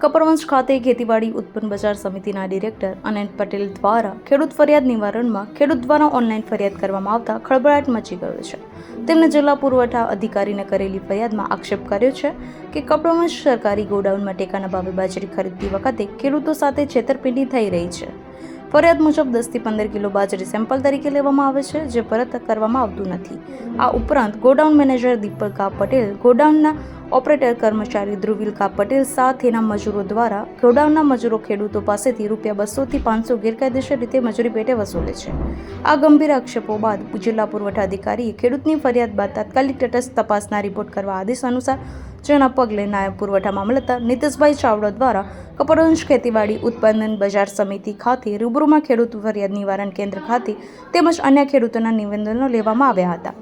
કપરવંશ ખાતે ખેતીવાડી ઉત્પન્ન બજાર સમિતિના ડિરેક્ટર અનંત પટેલ દ્વારા ખેડૂત ફરિયાદ નિવારણમાં ખેડૂત દ્વારા ઓનલાઈન ફરિયાદ કરવામાં આવતા ખળભળાટ મચી ગયો છે. તેમણે જિલ્લા પુરવઠા અધિકારીને કરેલી ફરિયાદમાં આક્ષેપ કર્યો છે કે કપરવંશ સરકારી ગોડાઉનમાં ટેકાના ભાવે બાજરી ખરીદતી વખતે ખેડૂતો સાથે છેતરપિંડી થઈ રહી છે. ફરિયાદ મુજબ દસથી પંદર કિલો બાજરી સેમ્પલ તરીકે લેવામાં આવે છે, જે પરત કરવામાં આવતું નથી. આ ઉપરાંત ગોડાઉન મેનેજર દીપક કા પટેલ ગોડાઉનના ઓપરેટર કર્મચારી ધ્રુવિલ કા પટેલ સાથેના મજૂરો દ્વારા ગોડાઉનના મજૂરો ખેડૂતો પાસેથી રૂપિયા બસોથી પાંચસો ગેરકાયદેસર રીતે મજૂરી પેટે વસૂલે છે. આ ગંભીર આક્ષેપો બાદ જિલ્લા પુરવઠા અધિકારીએ ખેડૂતની ફરિયાદ બાદ તાત્કાલિક તટસ્થ તપાસના રિપોર્ટ કરવા આદેશ અનુસાર જેના પગલે નાયબ પુરવઠા મામલતદાર નીતિશભાઈ ચાવડા દ્વારા કપડવંશ ખેતીવાડી ઉત્પાદન બજાર સમિતિ ખાતે રૂબરૂમાં ખેડૂત ફરિયાદ નિવારણ કેન્દ્ર ખાતે તેમજ અન્ય ખેડૂતોના નિવેદનો લેવામાં આવ્યા હતા.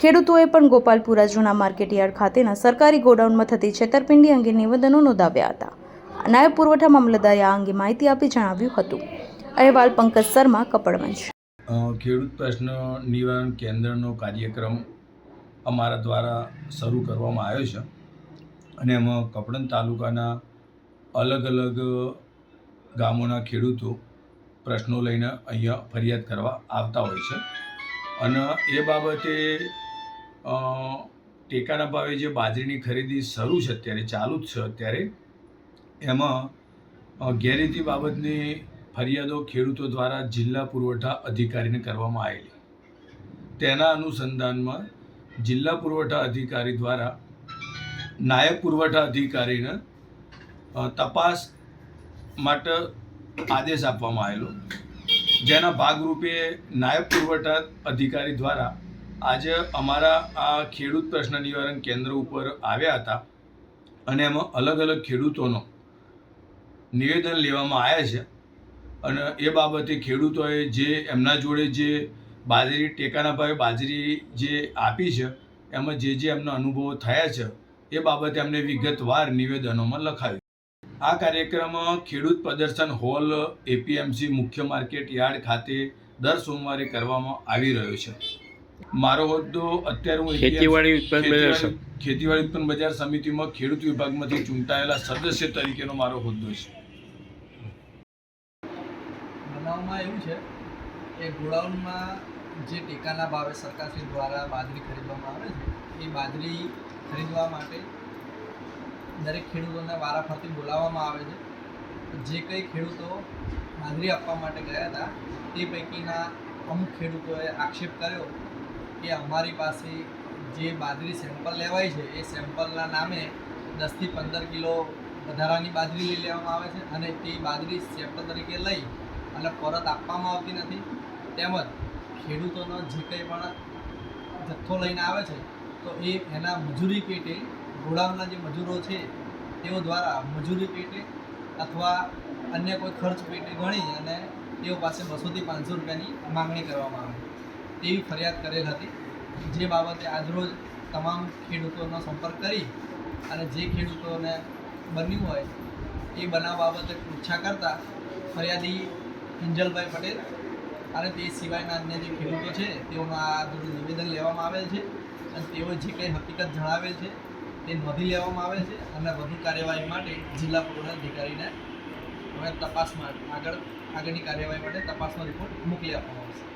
ખેડૂતોએ પણ ગોપાલપુરા જૂના માર્કેટયાર્ડ ખાતેના સરકારી ગોડાઉનમાં થતી છેતરપિંડી અંગે નિવેદનો નોંધાવ્યા હતા. નાયબ પુરવઠા મામલતદારે આ અંગે માહિતી આપી જણાવ્યું હતું. અહેવાલ પંકજ શર્મા, કપડવંશ. ખેડૂત પ્રશ્ન નિવારણ કેન્દ્રનો કાર્યક્રમ અમારા દ્વારા શરૂ કરવામાં આવ્યો છે. અને એમાં કપડન તાલુકાના અલગ અલગ ગામોના ખેડૂતો પ્રશ્નો લઈને અહીંયા ફરિયાદ કરવા આવતા હોય છે. અને એ બાબતે ટેકાના ભાવે જે બાજરીની ખરીદી શરૂ છે, અત્યારે ચાલુ જ છે અત્યારે, એમાં ગેરરીતિ બાબતની ફરિયાદો ખેડૂતો દ્વારા જિલ્લા પુરવઠા અધિકારીને કરવામાં આવેલી. તેના અનુસંધાનમાં જિલ્લા પુરવઠા અધિકારી દ્વારા નાયબ પુરવઠા અધિકારીને તપાસ માટે આદેશ આપવામાં આવેલો. જેના ભાગરૂપે નાયબ પુરવઠા અધિકારી દ્વારા આજે અમારા આ ખેડૂત પ્રશ્ન નિવારણ કેન્દ્ર ઉપર આવ્યા હતા અને એમાં અલગ અલગ ખેડૂતોનો નિવેદન લેવામાં આવ્યા છે અને એ બાબતે ખેડૂતોએ જે એમના જોડે જે બાજરી, ટેકાના ભાવે બાજરી જે આપી છે, એમાં જે જે એમના અનુભવો થયા છે એ બાબતે અમને વિગતવાર નિવેદનોમાં લખાયું આ કાર્યક્રમ ખેડૂત પ્રદર્શન હોલ એપીએમસી મુખ્ય માર્કેટ યાર્ડ ખાતે દર સોમવારે કરવામાં આવી રહ્યો છે. મારો હોદ્દો અત્યારે હું ખેતીવાડી ઉત્પન્ન બજાર ખેતીવાડી ખેતીવાડી ઉત્પન્ન બજાર સમિતિમાં ખેડૂત વિભાગમાંથી ચૂંટાયેલા સદસ્ય તરીકેનો મારો હોદ્દો છે. બનાવમાં એવું છે કે ગોડાઉનમાં જે ટેકાના ભાવે સરકારશ્રી દ્વારા બાજરી ખરીદવામાં આવે છે એ બાજરી ખરીદવા માટે દરેક ખેડૂતોને વારાફરતી બોલાવવામાં આવે છે. જે કંઈ ખેડૂતો હાજરી આપવા માટે ગયા હતા, તે પૈકીના અમુક ખેડૂતોએ આક્ષેપ કર્યો કે અમારી પાસે જે બાજરી સેમ્પલ લેવાય છે, એ સેમ્પલના નામે દસથી પંદર કિલો વધારાની બાજરી લઈ લેવામાં આવે છે અને તે બાજરી સેમ્પલ તરીકે લઈ અને પરત આપવામાં આવતી નથી. તેમજ ખેડૂતોનો જે કંઈ પણ જથ્થો લઈને આવે છે તો એ એના મજૂરી પેટે, ગોડાઉનના જે મજૂરો છે, તેઓ દ્વારા મજૂરી પેટે અથવા અન્ય કોઈ ખર્ચ પેટે ગણી અને તેઓ પાસે બસોથી પાંચસો રૂપિયાની માંગણી કરવામાં આવે. તેવી ફરિયાદ કરેલ હતી. જે બાબતે આજરોજ તમામ ખેડૂતોનો સંપર્ક કરી અને જે ખેડૂતોને બન્યું હોય, એ બનાવ બાબતે પૂછા કરતાં ફરિયાદી કિંજલભાઈ પટેલ અને તે સિવાયના અન્ય જે ખેડૂતો છે, તેઓનું આ નિવેદન લેવામાં આવેલ છે. અને તેઓ જે કંઈ હકીકત જણાવેલ છે તે નોંધી લેવામાં આવે છે અને વધુ કાર્યવાહી માટે જિલ્લા પોલીસ અધિકારીને હવે તપાસ માટે આગળ, આગળની કાર્યવાહી માટે તપાસનો રિપોર્ટ મોકલી આપવામાં આવશે.